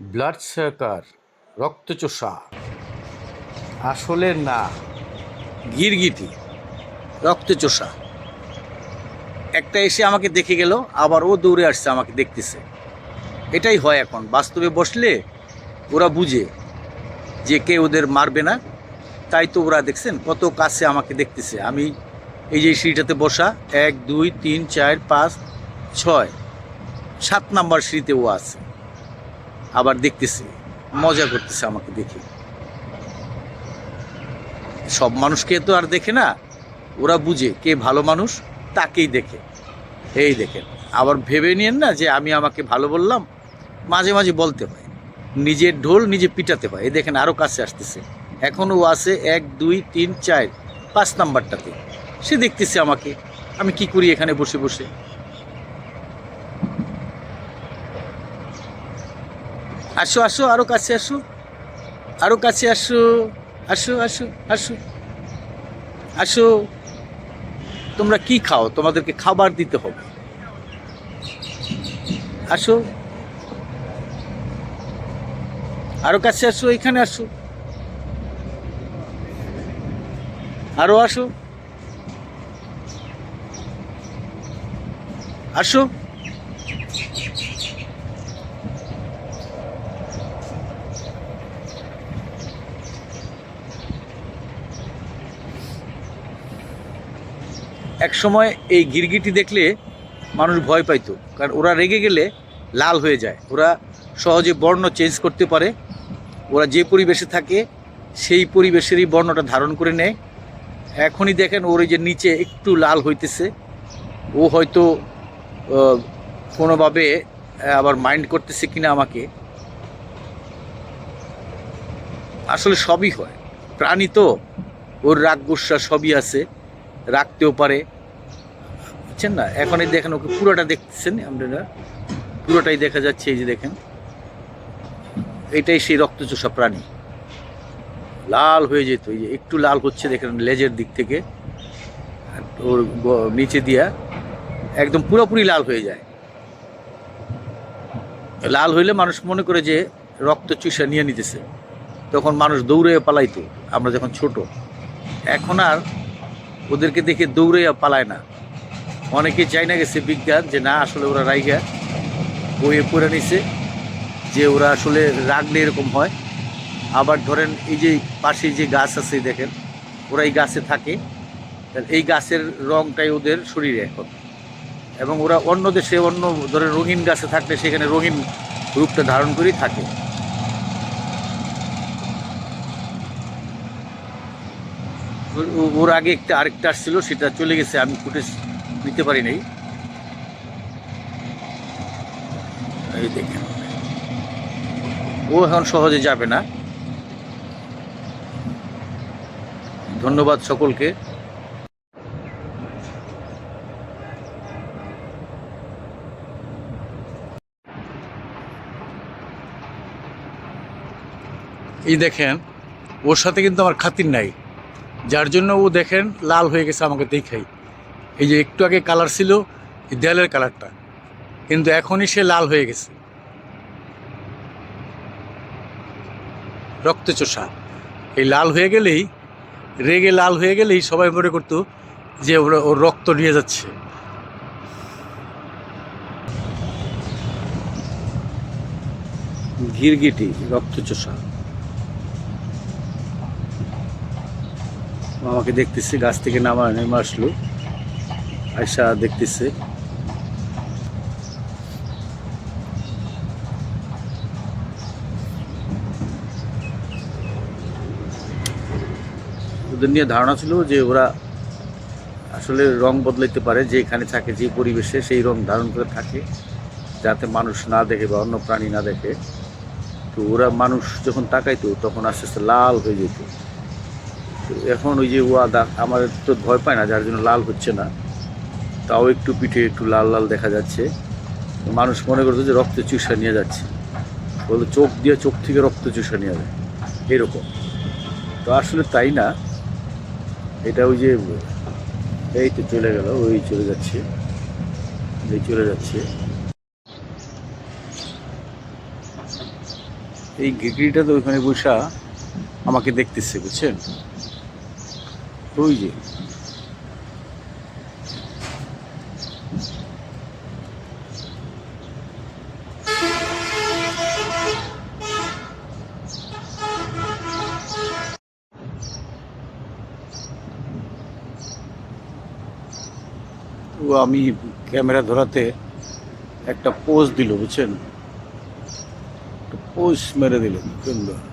Blood সার্কার, রক্তচোষা। আসলে না, গিরগিটি, রক্তচোষা। একটা এসে আমাকে দেখে গেল, আবার ও দৌড়ে আসছে আমাকে দেখতেছে। এটাই হয় এখন, বাস্তবে বসলে ওরা বুঝে যে কে ওদের মারবে না। তাই তো ওরা দেখছেন, কত কাছে আমাকে দেখতেছে। আমি এই যে সিঁড়িটাতে বসা, এক, দুই, তিন, চার, পাঁচ, ছয়, সাত নাম্বার সিঁড়িতে ও আছে। আবার দেখতেছে, মজা করতেছে আমাকে দেখে। সব মানুষকে তো আর দেখে না, ওরা বুঝে কে ভালো মানুষ তাকেই দেখে। এই দেখেন, আবার ভেবে নিয়েন না যে আমি আমাকে ভালো বললাম, মাঝে মাঝে বলতে হয়। নিজের ঢোল নিজে পিটাতে হয়। এই দেখেন আরও কাছে আসতেছে। এখনও ও আছে এক, দুই, তিন, চার, পাঁচ নাম্বারটাতে। সে দেখতেছে আমাকে, আমি কি করি এখানে বসে বসে? আসো আসো, আরও কাছে আসো। আরও কাছে আসো। আসো আসো আসো। আসো। তোমরা কি খাও? তোমাদেরকে খাবার দিতে হবে। আসো। আরও কাছে আসো, এখানে আসো। আরও আসো। আসো। এক সময় এই গিরগিটি দেখলে মানুষ ভয় পাইতো, কারণ ওরা রেগে গেলে লাল হয়ে যায়। ওরা সহজে বর্ণ চেঞ্জ করতে পারে। ওরা যে পরিবেশে থাকে, সেই পরিবেশেরই বর্ণটা ধারণ করে নেয়। এখনই দেখেন ওর যে নিচে একটু লাল হইতেছে। ও হয়তো কোনোভাবে আবার মাইন্ড করতেছে কিনা আমাকে। আসলে সবই হয়। প্রাণী তো, ওর রাগ গুসা সবই আছে। রাখতেও পারে। বুঝছেন না? এখন এই দেখেন ওকে পুরোটা দেখতেছেন আপনারা। পুরোটাই দেখা যাচ্ছে, এই যে দেখেন। এটাই সেই রক্তচোষা প্রাণী। লাল হয়ে যেত, এই যে একটু লাল হচ্ছে, দেখেন লেজের দিক থেকে। ওর নিচে দিয়া একদম পুরোপুরি লাল হয়ে যায়। লাল হইলে মানুষ মনে করে যে রক্ত চুষা নিয়ে নিতেছে। তখন মানুষ দৌড়ে পালাইতো, আমরা যখন ছোট। এখন আর ওদেরকে দেখে দৌড়ে পালায় না। অনেকে চাই না গেছে বিজ্ঞান যে না, আসলে ওরা রাইগা। বইয়ে পড়ে নিছে যে ওরা আসলে রাগলে এরকম হয়। আবার ধরেন এই যে পাশে যে গাছ আছে দেখেন, ওরা এই গাছে থাকে। এই গাছের রংটাই ওদের শরীরে এখন। এবং ওরা অন্য দেশে অন্য ধরেন রঙিন গাছে থাকলে সেখানে রঙিন রূপটা ধারণ করেই থাকে। ওর- আগে একটা আরেকটা আসছিল, সেটা চলে গেছে, আমি ফুটেজ নিতে পারি নাই। এই দেখেন। ও এখন সহজে যাবে না। ধন্যবাদ সকলকে। এই দেখেন, ওর সাথে কিন্তু আমার খাতির নাই। যার জন্য ও দেখেন লাল হয়ে গেছে আমাকে দেখাই। এই যে একটু আগে কালার ছিল, এই দেয়ালের কালারটা কিন্তু এখনই সে লাল হয়ে গেছে। রক্তচোষা। এই লাল হয়ে গেলেই, রেগে লাল হয়ে গেলেই সবাই মনে করতো যে ওরা ওর রক্ত নিয়ে যাচ্ছে। গিরগিটি, রক্তচোষা। আমাকে দেখতেছে, গাছ থেকে নামা, নেমে আসলো। আয়সা দেখতেছে। ওদের নিয়ে ধারণা ছিল যে ওরা আসলে রং বদলাইতে পারে, যে এখানে থাকে, যে পরিবেশে সেই রং ধারণ করে থাকে, যাতে মানুষ না দেখে বা অন্য প্রাণী না দেখে। তো ওরা মানুষ যখন তাকাইতো, তখন আস্তে আস্তে লাল হয়ে যেত। এখন ওই যে ওয়াদা আমার তো ভয় পায় না, যার জন্য লাল হচ্ছে না। তাও একটু পিঠে একটু লাল লাল দেখা যাচ্ছে। মানুষ মনে করতো যে রক্ত চুষা নিয়ে যাচ্ছে। বলতো চোখ দিয়ে চোখ থেকে রক্ত চুষা নিয়ে যায় এরকম। তো আসলে তাই না? এটা ওই যে, এই তো চলে গেল, ওই চলে যাচ্ছে। এই চলে যাচ্ছে। এই গেগড়িটা তো ওইখানে বসা আমাকে দেখতেছে, বুঝছেন? ওই আমি ক্যামেরা ধরাতে একটা পোজ দিল বুঝছেন? পোজ মেরে দিল সুন্দর।